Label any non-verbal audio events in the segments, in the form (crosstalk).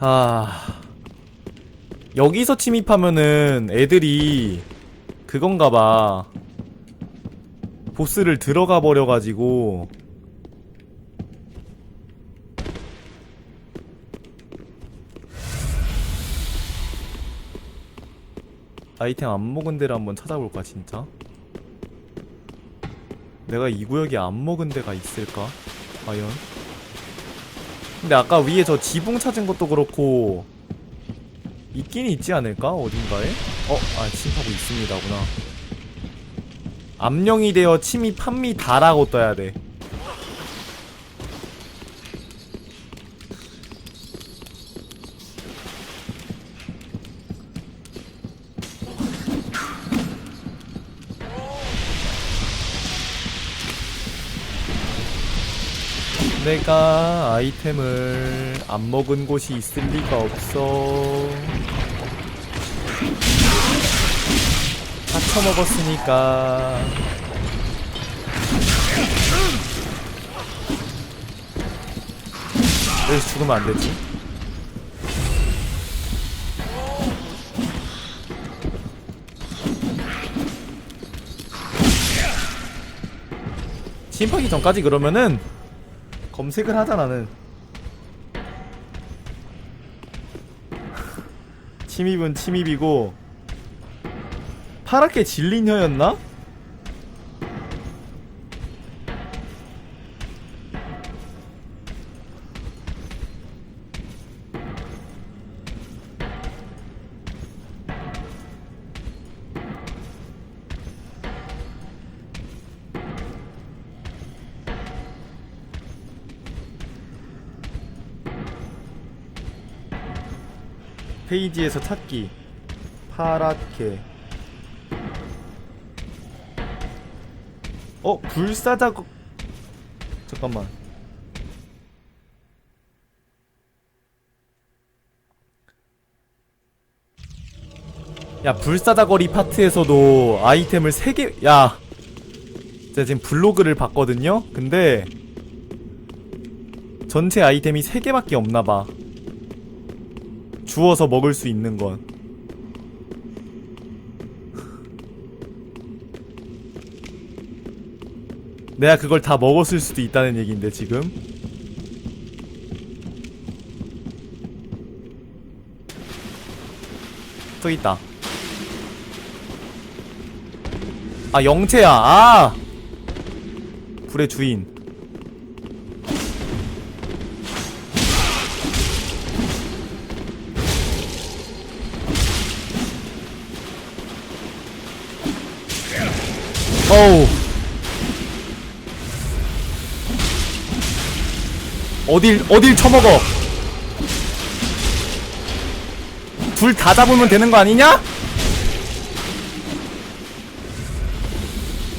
아 여기서 침입하면은 애들이 그건가봐. 보스를 들어가 버려가지고. 아이템 안 먹은 데를 한번 찾아볼까 진짜? 내가 이 구역에 안 먹은 데가 있을까? 과연 근데 아까 위에 저 지붕 찾은 것도 그렇고 있긴 있지 않을까? 어딘가에? 어? 아 침입하고 있습니다구나. 암령이 되어 침입합니다라고 떠야 돼 내가 아이템을 안 먹은 곳이 있을 리가 없어. 다 처먹었으니까. 여기서 죽으면 안 되지. 침입하기 전까지 그러면은 검색을 하자 나는 (laughs) 침입은 침입이고 파랗게 질린 혀였나? 페이지에서 찾기. 파랗게. 어? 불사자 거 잠깐만. 야 불사자거리 파트에서도 아이템을 3개 야. 제가 지금 블로그를 봤거든요? 근데 전체 아이템이 3개밖에 없나봐 주워서 먹을 수 있는 건. 내가 그걸 다 먹었을 수도 있다는 얘기인데 지금. 저 있다. 아 영채야. 아 불의 주인. 어우. 어딜, 어딜 처먹어? 둘 다 잡으면 되는 거 아니냐?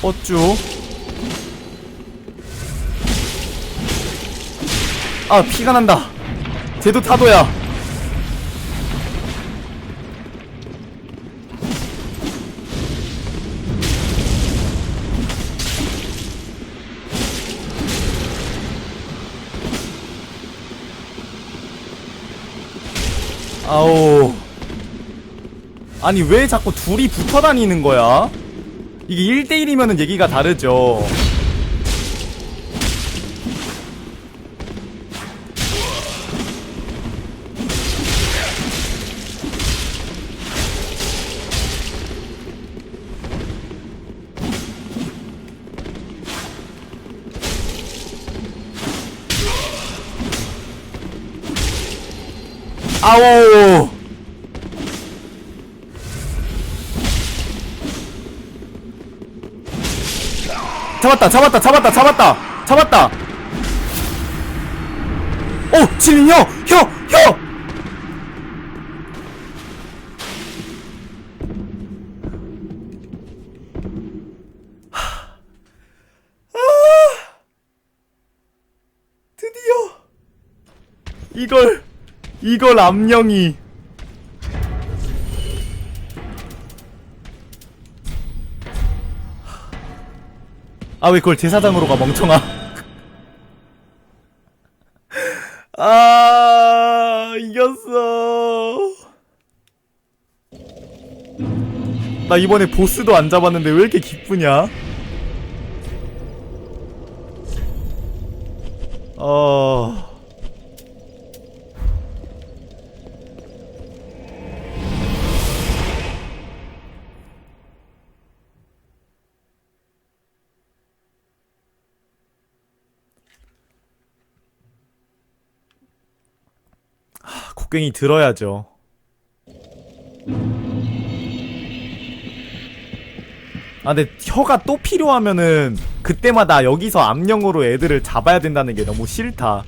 어쭈. 아, 피가 난다. 쟤도 타도야. 아우. 아니, 왜 자꾸 둘이 붙어 다니는 거야? 이게 1대1이면은 얘기가 다르죠. 잡았다, 잡았다, 잡았다, 잡았다, 잡았다. 오. 하. 아, 드디어 이걸 이걸 암령이 아 왜 그걸 제사장으로 가 멍청아? (laughs) 아 이겼어. 나 이번에 보스도 안 잡았는데 왜 이렇게 기쁘냐? 하, 곡괭이 들어야죠. 아 근데 혀가 또 필요하면은 그때마다 여기서 암령으로 애들을 잡아야 된다는 게 너무 싫다.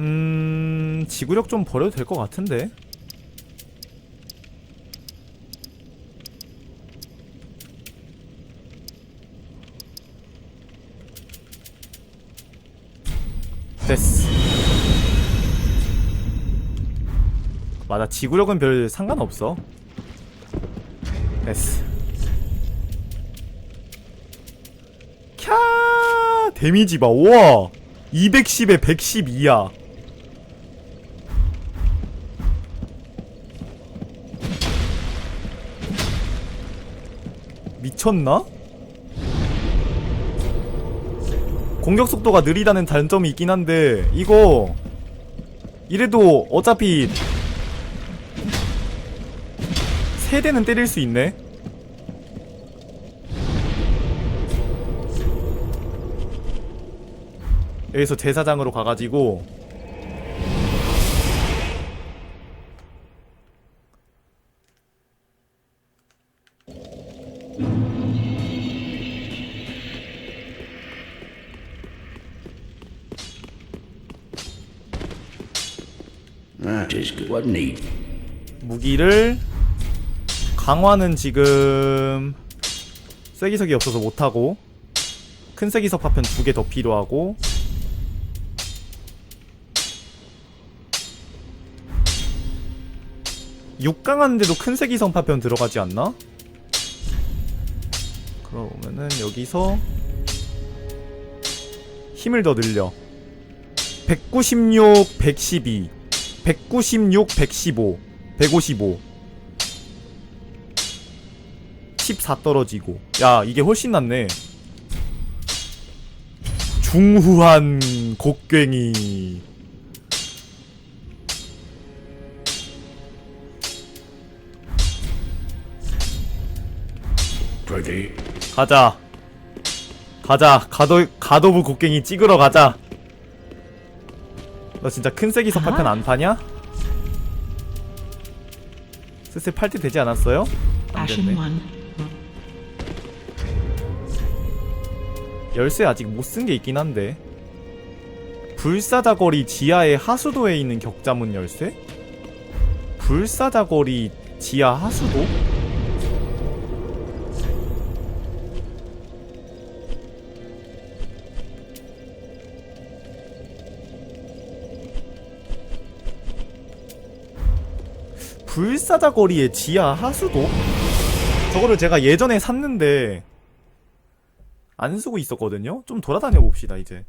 음... 지구력 좀 버려도 될 것 같은데? 됐어. 맞아 지구력은 별 상관없어. 됐어. 캬 데미지 봐. 우와 210에 112야 미쳤나? 공격 속도가 느리다는 단점이 있긴 한데 이거 이래도 어차피 세 대는 때릴 수 있네. 여기서 제사장으로 가가지고 That is good. What need? 무기를 강화는 지금 쐐기석이 없어서 못하고 큰 쐐기석 파편 두 개 더 필요하고 육강하는데도 큰 쐐기석 파편 들어가지 않나? 그러면은 여기서 힘을 더 늘려 196, 112 196, 115 155 14 떨어지고. 야 이게 훨씬 낫네. 중후한 곡괭이. 가자. 가자. 가도 가도부 곡괭이 찍으러 가자 너 진짜 큰 세기석 파편 안 파냐? 슬슬 팔 때 되지 않았어요? 안 됐네. 열쇠 아직 못 쓴 게 있긴 한데 불사자거리 지하의 하수도에 있는 격자문 열쇠? 불사자거리 지하 하수도? 불사자 거리의 지하 하수도? 저거를 제가 예전에 샀는데 안 쓰고 있었거든요? 좀 돌아다녀 봅시다, 이제.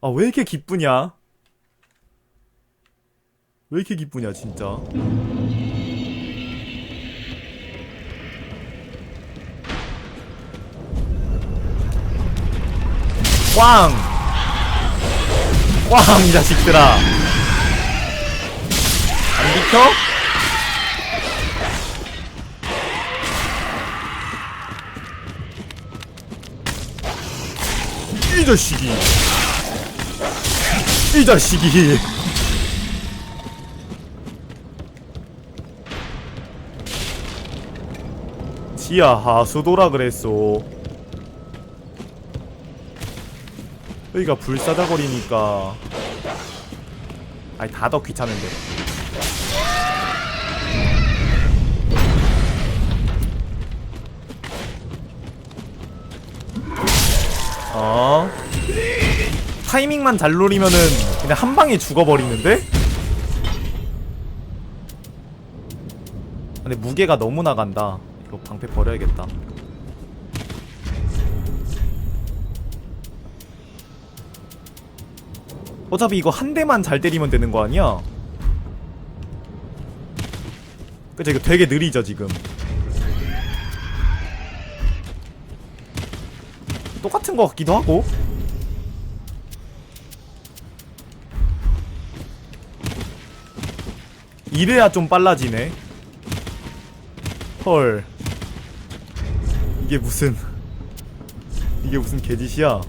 아, 왜 이렇게 기쁘냐? 왜 이렇게 기쁘냐, 진짜. 꽝! 꽝, 이 자식들아! 안 비켜? 이 자식이 이 자식이 지하 하수도라 그랬소 여기가 불사다거리니까. 아니 다 더 귀찮은데. 어? 타이밍만 잘 노리면은 그냥 한 방에 죽어버리는데? 근데 무게가 너무 나간다. 이거 방패 버려야겠다. 어차피 이거 한 대만 잘 때리면 되는 거 아니야? 그쵸 이거 되게 느리죠 지금. 똑같은 거 같기도 하고. 이래야 좀 빨라지네. 헐. 이게 무슨 이게 무슨 개짓이야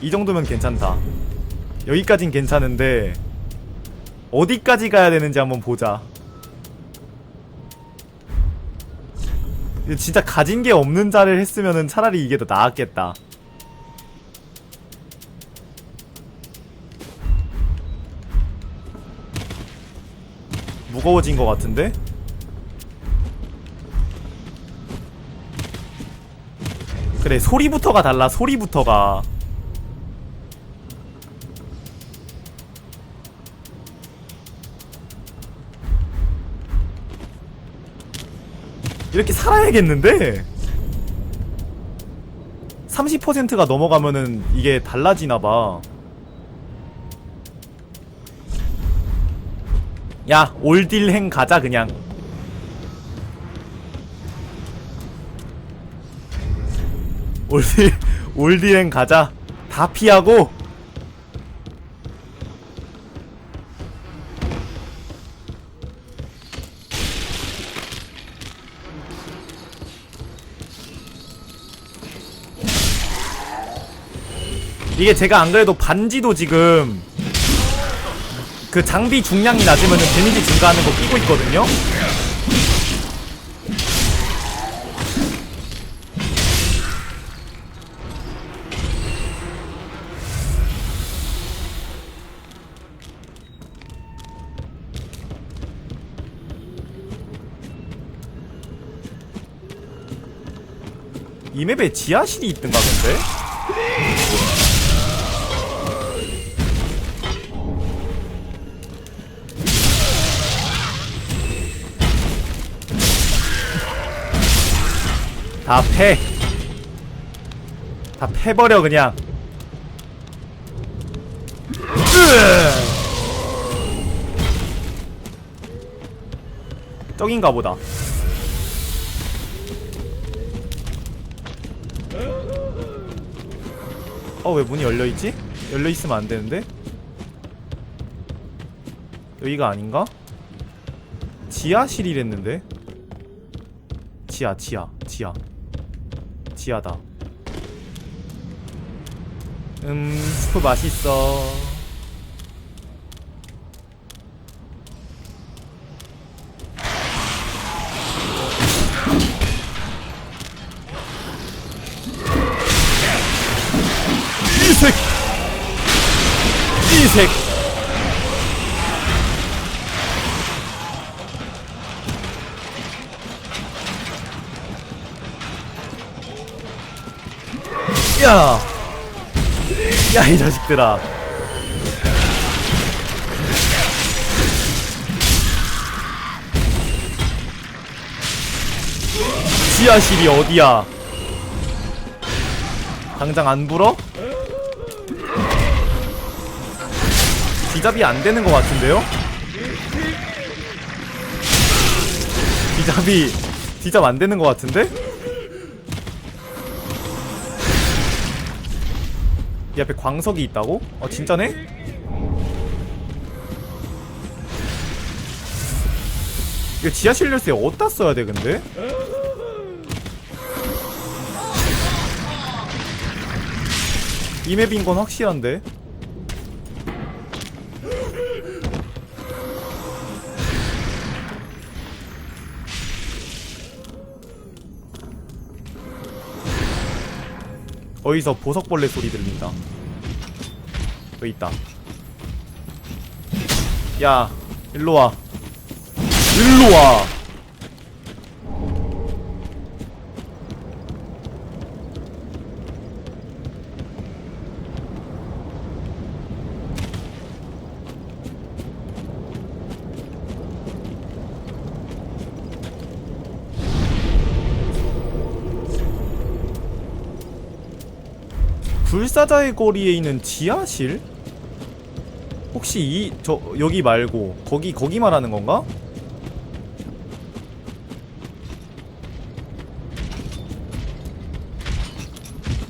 이 정도면 괜찮다. 여기까진 괜찮은데 어디까지 가야 되는지 한번 보자. 진짜 가진 게 없는 자를 했으면은 차라리 이게 더 나았겠다. 무거워진 것 같은데? 그래 소리부터가 달라 소리부터가 이렇게 살아야겠는데? 30%가 넘어가면은 이게 달라지나봐. 야, 올딜행 가자, 그냥. 올딜, 올딜행 가자. 다 피하고. 이게 제가 안 그래도 반지도 지금 그 장비 중량이 낮으면 데미지 증가하는 거 끼고 있거든요? 이 맵에 지하실이 있던가 근데? 다 패. 다 패버려 그냥. 으! 떡인가 보다. 어, 왜 문이 열려있지? 열려있으면 안 되는데? 여기가 아닌가? 지하실이랬는데? 지하, 지하, 지하. 지하다. 음, 스프 맛있어. 이색! 이색! 야! 야, 이 자식들아. 지하실이 어디야? 당장 안 불어? 디잡이 안 되는 것 같은데요? 디잡이 디잡 안 되는 것 같은데? 이 앞에 광석이 있다고? 어 진짜네? 이거 지하실 열쇠 어디다 써야 돼 근데? 이 맵인 건 확실한데 어디서 보석벌레 소리 들립니다. 여기 있다. 야 일로와. 일로와 불사자의 거리에 있는 지하실? 혹시 이 저 여기 말고 거기 거기 말하는 건가?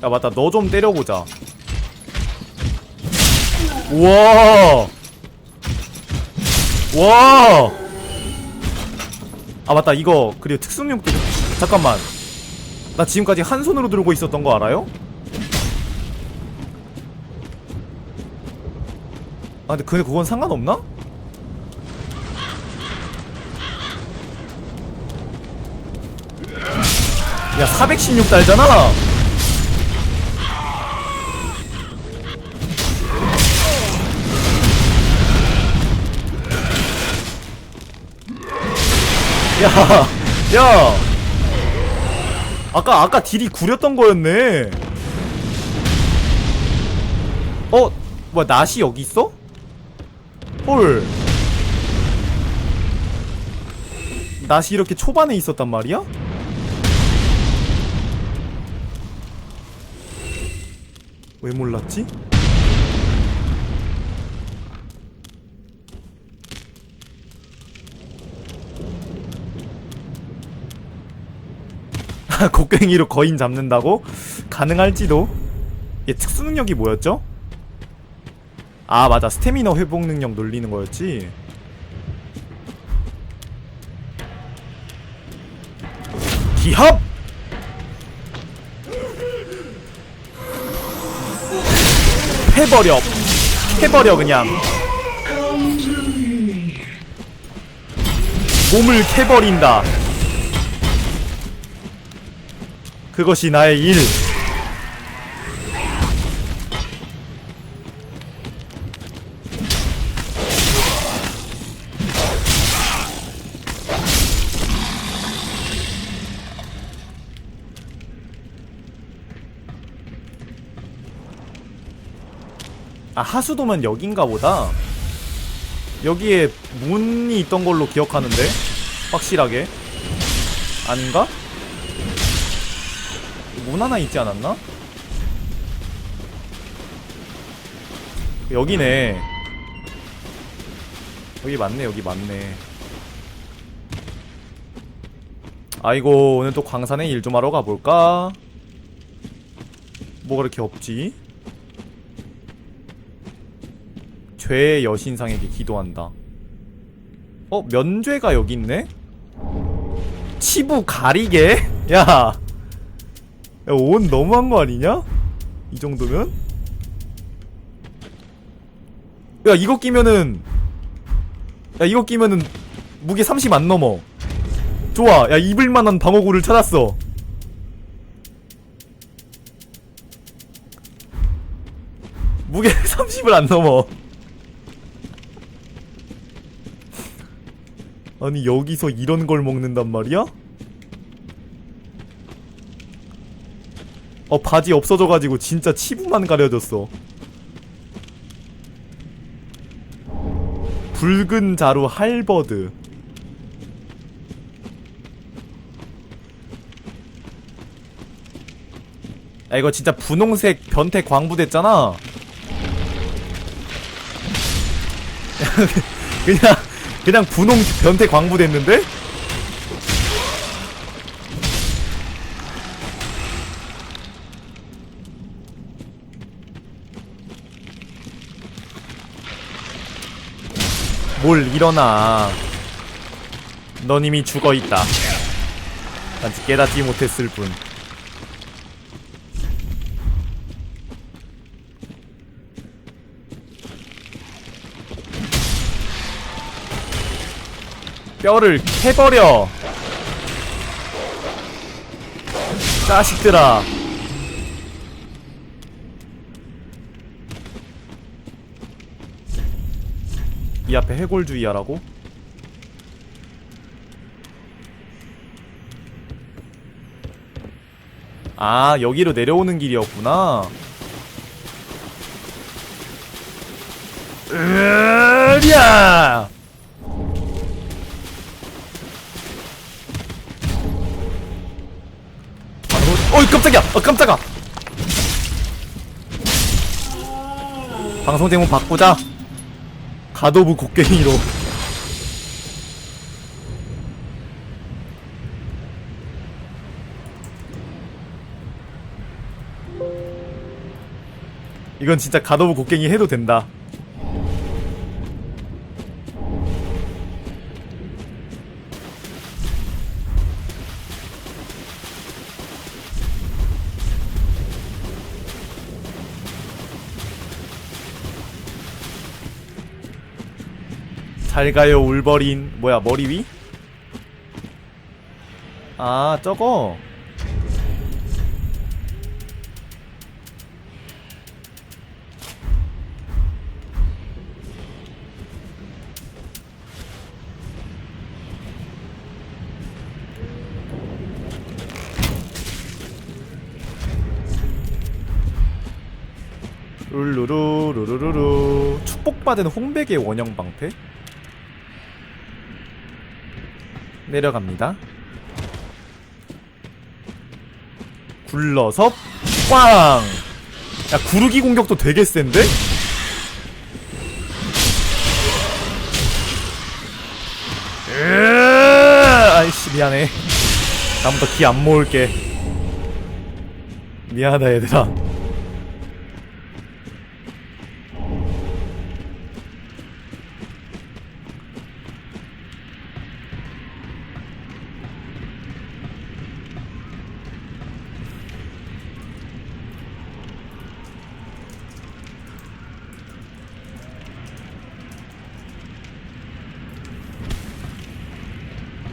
야 맞다 너 좀 때려보자 우와 와! 아 맞다 이거 그리고 특수능력도 잠깐만 나 지금까지 한 손으로 들고 있었던 거 알아요? 아 근데 근데 그건 상관없나? 야 416 달잖아 야, 야. 아까 아까 딜이 구렸던 거였네. 어, 뭐야 낫이 여기 있어? 헐. 낫이 이렇게 초반에 있었단 말이야? 왜 몰랐지? (laughs) 곡괭이로 거인 잡는다고? 가능할지도? 얘 특수 능력이 뭐였죠? 아 맞아. 스태미너 회복 능력 놀리는 거였지? 기합! 패버려. 패버려 그냥. 몸을 캐버린다. 그것이 나의 일 아 하수도면 여긴가 보다 여기에 문이 있던 걸로 기억하는데 확실하게 아닌가? 문 하나 있지 않았나? 여기네 여기 맞네 여기 맞네 아이고 오늘 또 광산에 일 좀 하러 가볼까? 뭐가 그렇게 없지? 죄의 여신상에게 기도한다 어? 면죄가 여기 있네? 치부 가리개? (laughs) 야 야, 옷 너무한 거 아니냐? 이 정도면? 야, 이거 끼면은. 야, 이거 끼면은 무게 30 안 넘어. 좋아. 야, 입을만한 방어구를 찾았어. 무게 (laughs) 30을 안 넘어. 아니, 여기서 이런 걸 먹는단 말이야? 어 바지 없어져가지고 진짜 치부만 가려졌어. 붉은 자루 할버드. 야 이거 진짜 분홍색 변태 광부됐잖아. (laughs) 그냥 그냥 분홍 변태 광부 됐는데? 뭘 일어나. 넌 이미 죽어있다. 단지 깨닫지 못했을 뿐 뼈를 캐버려. 자식들아. 이 앞에 해골주의하라고? 아 여기로 내려오는 길이었구나. 으랴 어이 깜짝이야. 어 깜짝아. 방송 제목 바꾸자. 가도부 곡괭이로. 이건 진짜 가도부 곡괭이 해도 된다 잘 가요 울버린. 뭐야 머리 위? 아 저거. 룰루루 루루루루. 축복받은 홍백의 원형 방패 내려갑니다. 굴러서 꽝! 야 구르기 공격도 되게 센데? 으아! 아이씨 미안해. 다음부터 기 안 모을게. 미안하다 얘들아.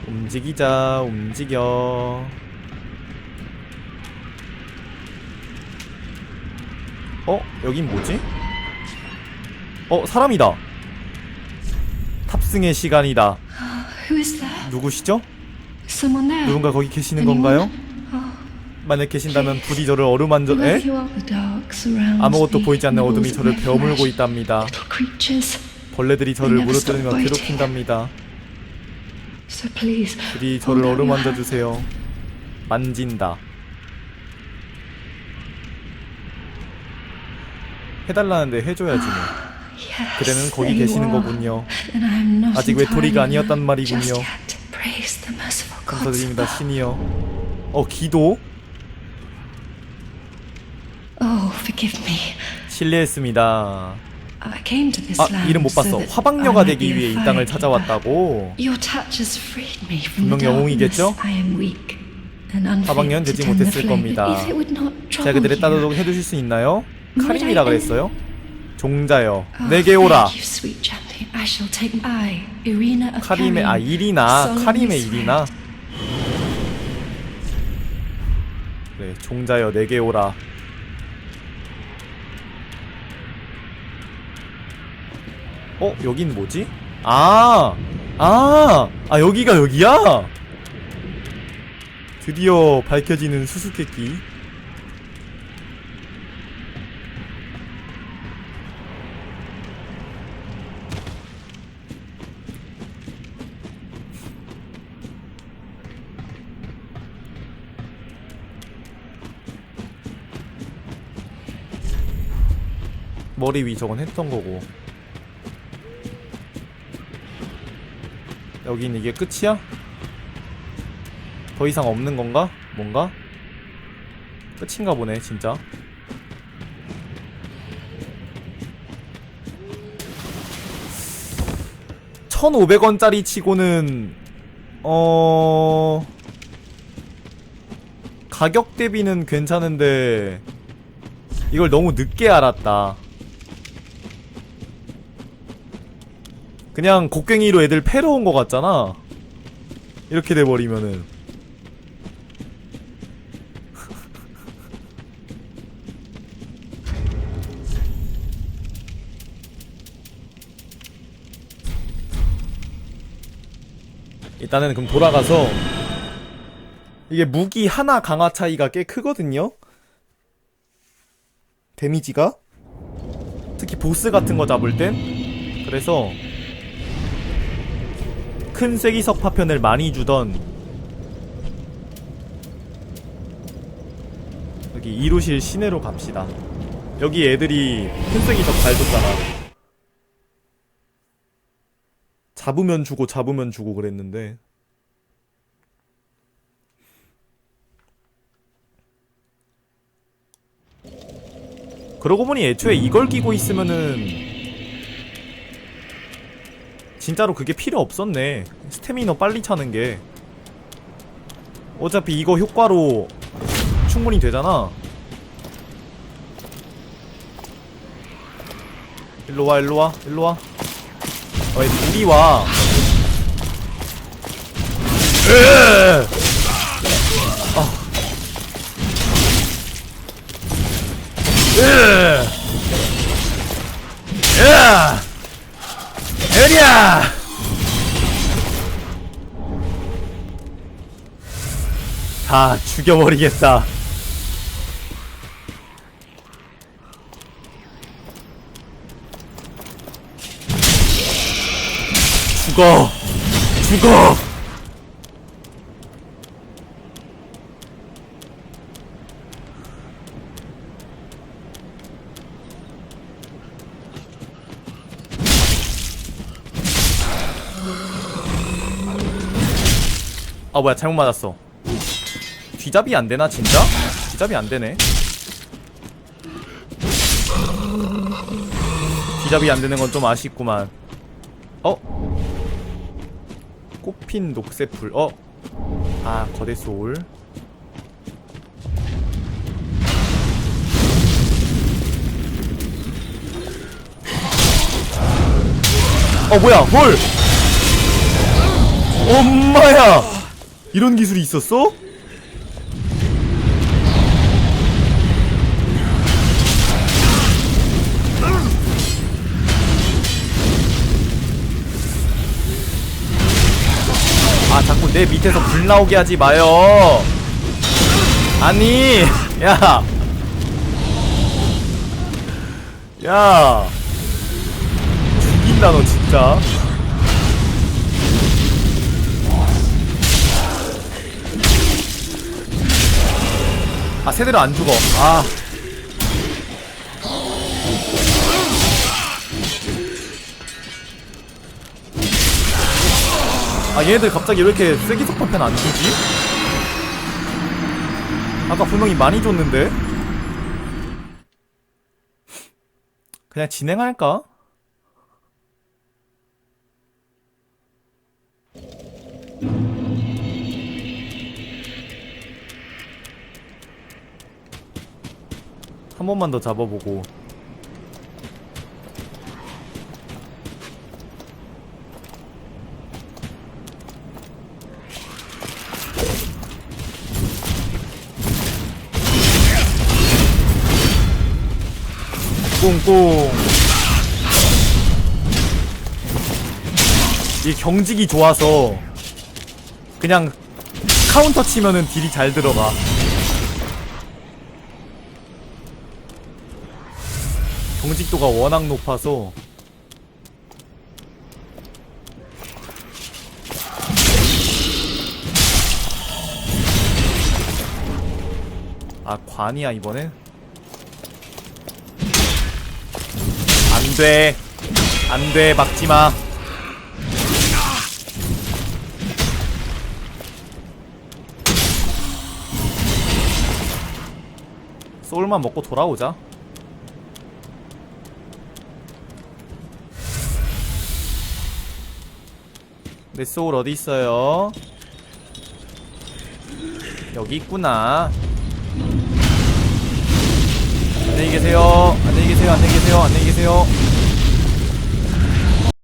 움직이자 움직여 어? 여긴 뭐지? 어 사람이다 탑승의 시간이다? 누구시죠? 누군가 거기 계시는? 건가요? 만약 계신다면 부디 저를 어루만져 에? 아무것도 보이지 않는 어둠이 저를 베어물고. 있답니다. 벌레들이 저를 biting. 괴롭힌답니다 Please, 부디 저를 어루만져. 주세요 만진다 해달라는데 해줘야지 뭐 Yes, 그대는 거기 계시는. 거군요 And not 아직 외톨이가 entirely 아니었단 말이군요. just yet. Praise the merciful gods. 감사드립니다 신이여 어 기도? Oh, forgive me. 실례했습니다 아 이름 못 봤어 화방녀가 되기 위해 이 땅을. 찾아왔다고 분명 영웅이겠죠? 화방녀는 되지 못했을. 겁니다. 제가 그들의 따르도록 해주실 수 있나요? 카림이라 그랬어요? 종자여 Oh, 내게 오라 카림의 아 일이나 카림의. 일이나 그래 종자여 내게 오라 어 여긴 뭐지? 아! 아! 아 여기가 여기야? 드디어 밝혀지는 수수께끼 머리 위 저건 했던 거고 여긴 이게 끝이야? 더 이상 없는 건가? 뭔가? 끝인가 보네 진짜 1500원짜리 치고는 어... 가격 대비는 괜찮은데 이걸 너무 늦게 알았다 그냥 곡괭이로 애들 패러 온 것 같잖아. 이렇게 돼버리면은. (laughs) 일단은 그럼 돌아가서 이게 무기 하나 강화 차이가 꽤 크거든요. 데미지가? 특히 보스 같은 거 잡을 땐? 그래서 큰 쐐기석 파편을 많이 주던 여기 이루실 시내로 갑시다. 여기 애들이 큰 쐐기석 잘 줬잖아. 잡으면 주고 잡으면 주고 그랬는데 그러고 보니 애초에 이걸 끼고 있으면은 진짜로 그게 필요 없었네 스태미너 빨리 차는 게 어차피 이거 효과로 충분히 되잖아 일로와 일로와 일로와 어, 얘 물이 와. 으! 아. 으! 으아! 으랴! 다 죽여버리겠다. 죽어! 죽어! 아 뭐야 잘못 맞았어 뒤잡이 안 되나 진짜? 뒤잡이 안 되네 뒤잡이 안 되는 건 좀 아쉽구만 어? 꽃핀 녹색불 어? 아 거대 소울 어 뭐야 뭘 엄마야 이런 기술이 있었어? 아 자꾸 내 밑에서 불 나오게 하지 마요 아니 야 야. 죽인다 너 진짜 아 세대로 안 죽어 아 아 얘네들 갑자기 왜 이렇게 쐐기석 파편 안 주지? 아까 분명히 많이 줬는데 그냥 진행할까? 한 번만 더 잡아보고. 꽁꽁. 이 경직이 좋아서 그냥 카운터 치면은 딜이 잘 들어가 경직도가 워낙 높아서. 아 관이야 이번엔 안돼. 안돼 막지마. 소울만 먹고 돌아오자 내 소울 어디 있어요? 여기 있구나. 안녕히 계세요. 안녕히 계세요. 안녕히 계세요. 안녕히 계세요.